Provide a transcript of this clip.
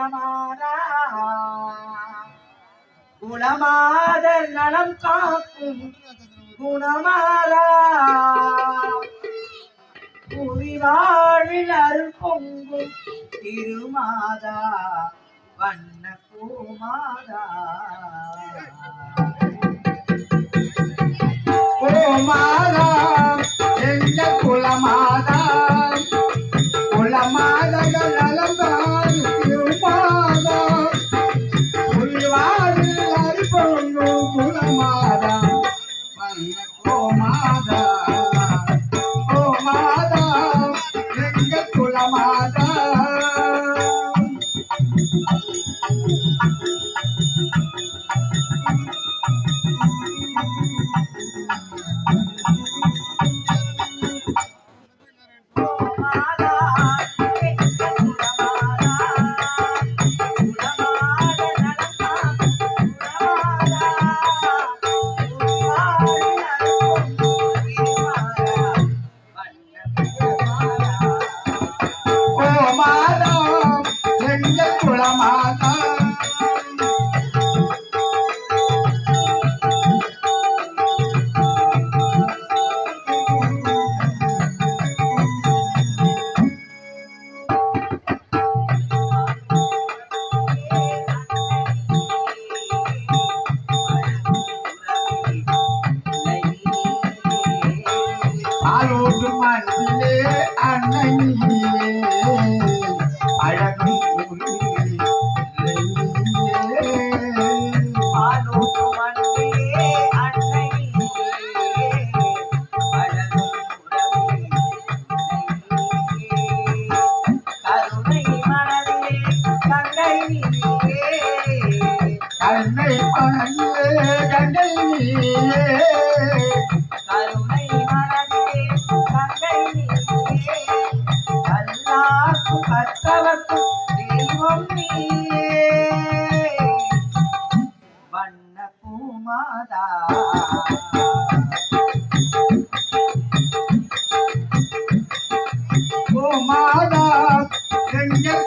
குலமாதா குலமாதர் நலம் காக்கும் குணமாதா புரிவாழில் அருள் பொங்கும் திருமாதா வண்ண கோமாதா. கோமாதா மாதா குலமாதா? ஓ எங்கள் எங்க மண்ணிலே அன்னையே அழகும் கண்ணை பணங்கே கங்கை நீயே பூமாதா ஓ மாதா எங்கள்